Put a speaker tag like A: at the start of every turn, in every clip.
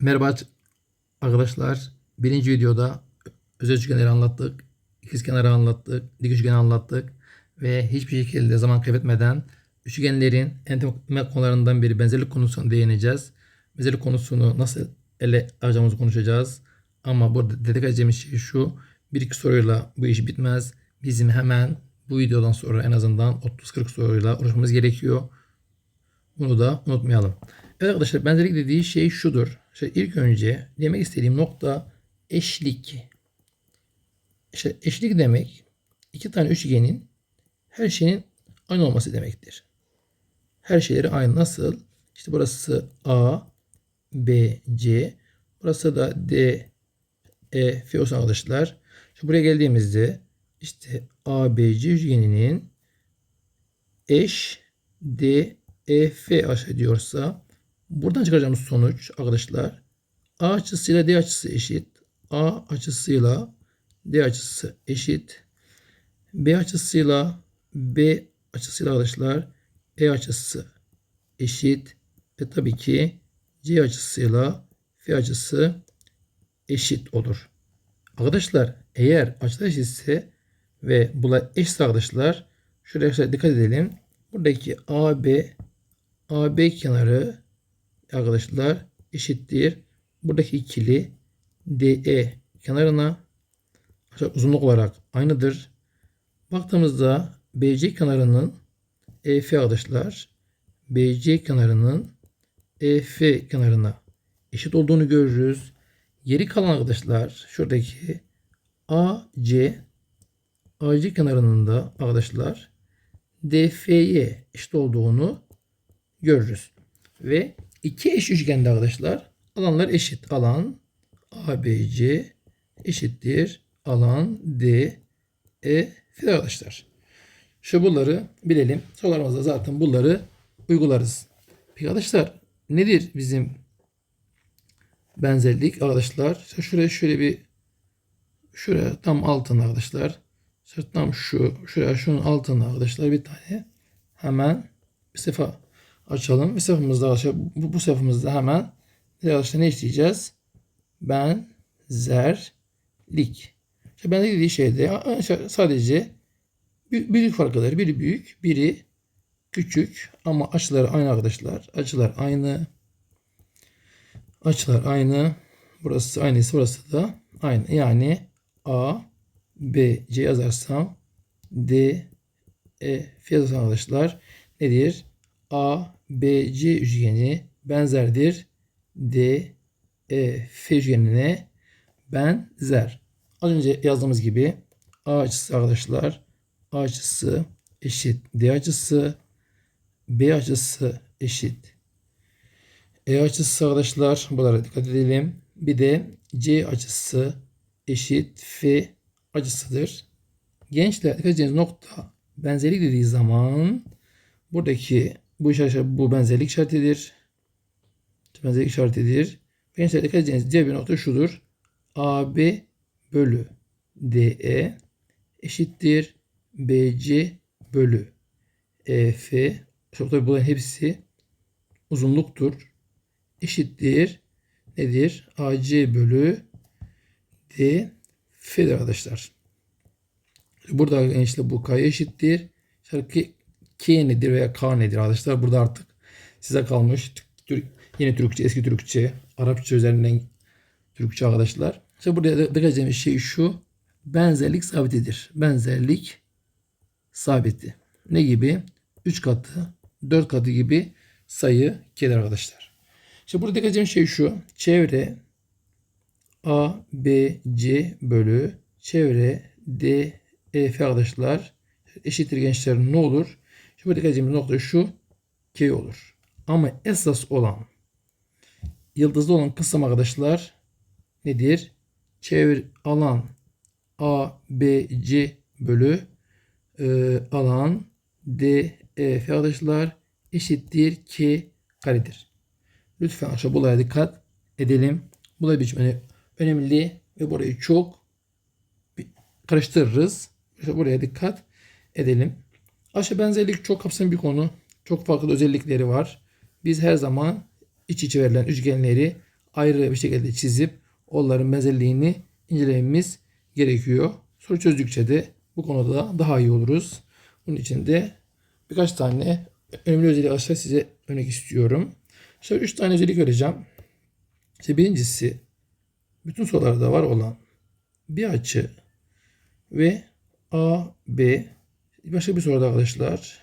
A: Merhaba arkadaşlar. Birinci videoda özel üçgenleri anlattık. ikizkenarı anlattık. Dik üçgeni anlattık. Ve hiçbir şekilde zaman kaybetmeden üçgenlerin en temel konularından biri benzerlik konusuna değineceğiz. Benzerlik konusunu nasıl ele alacağımızı konuşacağız. Ama burada dikkat edeceğimiz şey şu. Bir iki soruyla bu iş bitmez. Bizim hemen bu videodan sonra en azından 30-40 soruyla uğraşmamız gerekiyor. Bunu da unutmayalım. Evet arkadaşlar benzerlik dediği şey şudur. İşte ilk önce demek istediğim nokta eşlik. İşte eşlik demek iki tane üçgenin her şeyin aynı olması demektir. Her şeyleri aynı. Nasıl? İşte burası A, B, C. Burası da D, E, F olsun arkadaşlar. Şimdi buraya geldiğimizde işte A, B, C üçgeninin eş D, E, F aşağı diyorsa buradan çıkaracağımız sonuç arkadaşlar A açısıyla D açısı eşit. A açısıyla D açısı eşit. B açısıyla B açısıyla arkadaşlar E açısı eşit. Ve tabii ki C açısıyla F açısı eşit olur. Arkadaşlar eğer açılar eşitse ve bunlar eşit arkadaşlar şuraya dikkat edelim. Buradaki AB AB kenarı arkadaşlar eşittir. Buradaki ikili DE kenarına uzunluk olarak aynıdır. Baktığımızda BC kenarının EF arkadaşlar BC kenarının EF kenarına eşit olduğunu görürüz. Geri kalan arkadaşlar şuradaki AC AC kenarının da arkadaşlar DF'ye eşit olduğunu görürüz. Ve iki eş üçgende arkadaşlar alanlar eşit. Alan ABC eşittir. Alan D F arkadaşlar. Şu bunları bilelim. Sorularımızda zaten bunları uygularız. Peki arkadaşlar nedir bizim benzerlik arkadaşlar? İşte şuraya şöyle bir şuraya tam altına arkadaşlar. İşte tam şu şuraya şunun altına arkadaşlar bir tane hemen bir sefa açalım. Sayfamızda arkadaşlar bu, bu sayfamızda hemen arkadaşlar ne işleyeceğiz? Benzerlik. İşte benzerlik dediği şeyde sadece büyük farkları. Biri büyük, biri küçük ama açıları aynı arkadaşlar. Açılar aynı. Açılar aynı. Burası aynıysa burası da aynı. Yani A, B, C yazarsam D, E, F yazarsam arkadaşlar nedir? A, B, C üçgeni benzerdir. D, E, F üçgenine benzer. Az önce yazdığımız gibi A açısı arkadaşlar A açısı eşit D açısı B açısı eşit E açısı arkadaşlar buralara dikkat edelim. Bir de C açısı eşit F açısıdır. Gençler dikkat edeceğiniz nokta benzerlik dediği zaman buradaki bu işaret bu benzerlik işaretidir. Benzerlik işaretidir. Gençler dikkat edeceğiniz diğer bir nokta şudur. AB bölü DE eşittir BC bölü EF. Çok tabi bunların hepsi uzunluktur. Eşittir nedir? AC bölü DF'dir arkadaşlar. Burada işte bu K eşittir. Şarkı K nedir veya K nedir arkadaşlar? Burada artık size kalmış. Yeni Türkçe, eski Türkçe, Arapça üzerinden Türkçe arkadaşlar. İşte burada dikkat edeceğimiz şey şu. Benzerlik sabitidir. Benzerlik sabiti. Ne gibi? 3 katı, 4 katı gibi sayı gelir arkadaşlar. İşte burada dikkat edeceğimiz şey şu. Çevre A, B, C bölü çevre D, E, F arkadaşlar eşittir gençler ne olur? Şimdi dikkat edeceğimiz nokta şu. K olur. Ama esas olan yıldızlı olan kısım arkadaşlar nedir? Çevir alan A, B, C bölü e, alan D, E, F arkadaşlar eşittir K karedir. Lütfen aşağı buraya dikkat edelim. Bu da bir önemli ve burayı çok karıştırırız. İşte buraya dikkat edelim. Aşağı benzerlik çok kapsamlı bir konu. Çok farklı özellikleri var. Biz her zaman iç içe verilen üçgenleri ayrı bir şekilde çizip onların benzerliğini incelememiz gerekiyor. Soru çözdükçe de bu konuda daha iyi oluruz. Bunun için de birkaç tane önemli özellik aşağı size örnek istiyorum. Şöyle üç tane özellik vereceğim. İşte birincisi bütün sorularda var olan bir açı ve A, B başka bir soruda arkadaşlar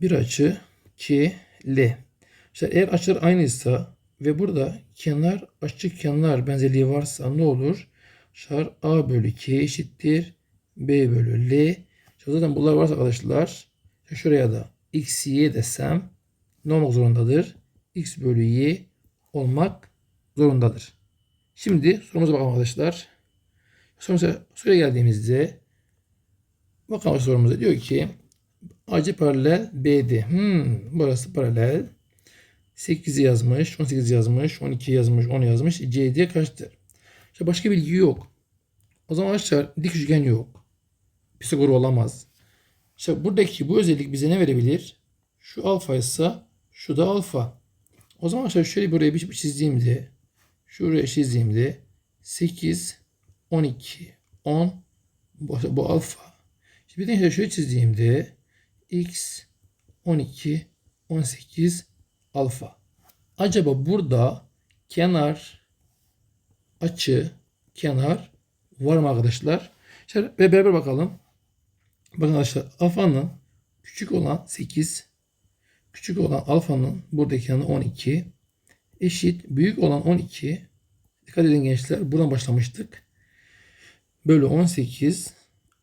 A: bir açı K, L. İşte eğer açılar aynıysa ve burada kenar açı kenar benzerliği varsa ne olur? Şar A bölü K eşittir B bölü L. İşte zaten bunlar varsa arkadaşlar şuraya da x, y desem ne olmak zorundadır? x bölü y olmak zorundadır. Şimdi sorumuza bakalım arkadaşlar. Sorumuza soruya geldiğimizde bakalım sorumuza diyor ki AC paralel BD. Hmm, burası paralel. 8'i yazmış, 18 yazmış, 12 yazmış, 10 yazmış. CD kaçtır? İşte başka bilgi yok. O zaman arkadaşlar dik üçgen yok. Pisagor olamaz. İşte buradaki bu özellik bize ne verebilir? Şu alfa ise şu da alfa. O zaman arkadaşlar şöyle buraya bir çizdiğimde şuraya çizdiğimde 8 12 10 bu, bu alfa. Bir de şöyle çizdiğimde x 12 18 alfa. Acaba burada kenar açı kenar var mı arkadaşlar? Ve beraber bakalım. Bakın arkadaşlar alfanın küçük olan 8 küçük olan alfanın buradaki yanı 12 eşit büyük olan 12 dikkat edin gençler buradan başlamıştık. Bölü 18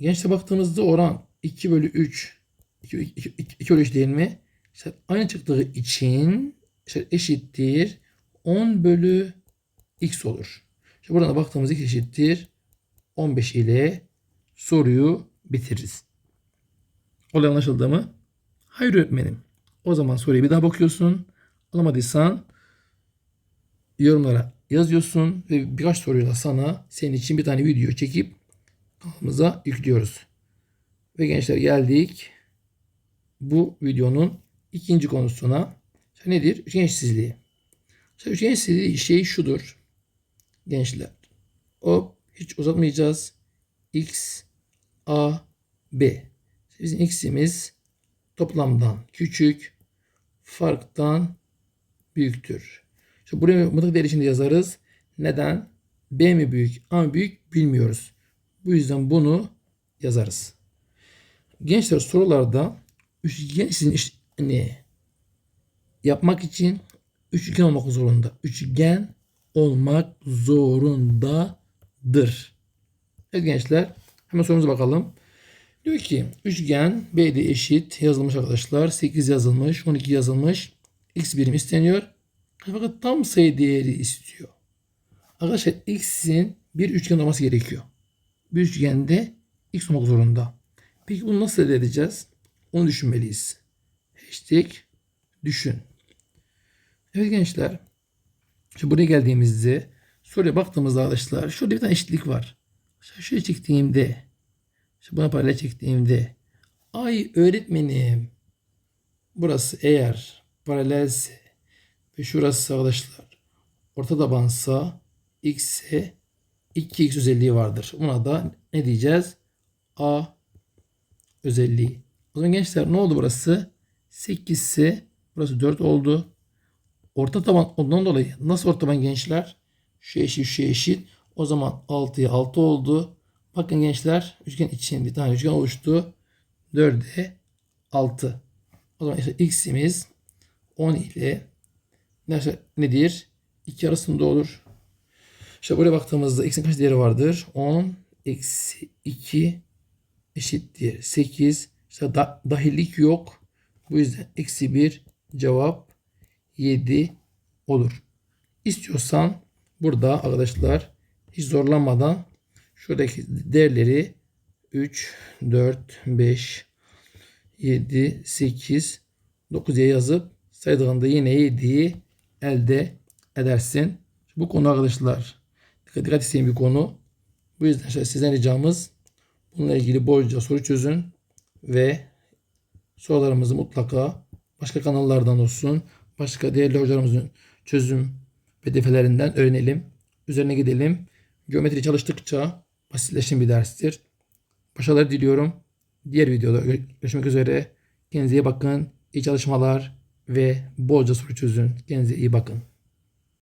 A: gençler baktığımızda oran 2 bölü 3 2, 2, 2, 2 bölü 3 değil mi? İşte aynı çıktığı için işte eşittir 10 bölü x olur. İşte buradan da baktığımız x eşittir 15 ile soruyu bitiririz. Olay anlaşıldı mı? Hayır öğretmenim. O zaman soruyu bir daha bakıyorsun. Alamadıysan yorumlara yazıyorsun ve birkaç soruyla sana senin için bir tane video çekip kanalımıza yüklüyoruz. Ve gençler geldik bu videonun ikinci konusuna. İşte nedir? Üçgen eşitsizliği. İşte üçgen şey şudur. Gençler. Hop hiç uzatmayacağız. X, A, B. Bizim x'imiz toplamdan küçük, farktan büyüktür. İşte buraya mutlak değer içinde yazarız. Neden? B mi büyük, A mı büyük bilmiyoruz. Bu yüzden bunu yazarız. Gençler sorularda üçgen sizin hani yapmak için üçgen olmak zorunda. Üçgen olmak zorundadır. Evet gençler hemen sorumuza bakalım. Diyor ki üçgen BD eşit yazılmış arkadaşlar. 8 yazılmış, 12 yazılmış. X birim isteniyor. Fakat tam sayı değeri istiyor. Arkadaşlar x'in bir üçgen olması gerekiyor. Bir üçgende x olmak zorunda. Peki bunu nasıl elde edeceğiz? Onu düşünmeliyiz. Hashtag düşün. Evet gençler. Şimdi buraya geldiğimizde soruya baktığımızda arkadaşlar şurada bir tane eşitlik var. Şöyle çektiğimde işte buna paralel çektiğimde ay öğretmenim burası eğer paralelse ve şurası arkadaşlar orta tabansa x'e 2x özelliği vardır. Buna da ne diyeceğiz? A özelliği. O zaman gençler ne oldu burası? 8 ise burası 4 oldu. Orta taban ondan dolayı nasıl orta taban gençler? Şu eşit şu eşit. O zaman 6'ya 6 oldu. Bakın gençler üçgen için bir tane üçgen oluştu. 4'e 6. O zaman işte x'imiz 10 ile nedir? 2 arasında olur. İşte buraya baktığımızda x'in kaç değeri vardır? 10 eksi 2 eşittir 8. İşte da, dahillik yok. Bu yüzden eksi 1 cevap 7 olur. İstiyorsan burada arkadaşlar hiç zorlanmadan şuradaki değerleri 3, 4, 5, 7, 8, 9'ya yazıp saydığında yine 7'yi elde edersin. Bu konu arkadaşlar dikkat, isteyen bir konu. Bu yüzden sizden ricamız bununla ilgili bolca soru çözün ve sorularımızı mutlaka başka kanallardan olsun, başka değerli hocalarımızın çözüm ve defelerinden öğrenelim. Üzerine gidelim. Geometri çalıştıkça basitleşen bir derstir. Başarılar diliyorum. Diğer videoda görüşmek üzere. Kendinize iyi bakın. İyi çalışmalar ve bolca soru çözün. Kendinize iyi bakın.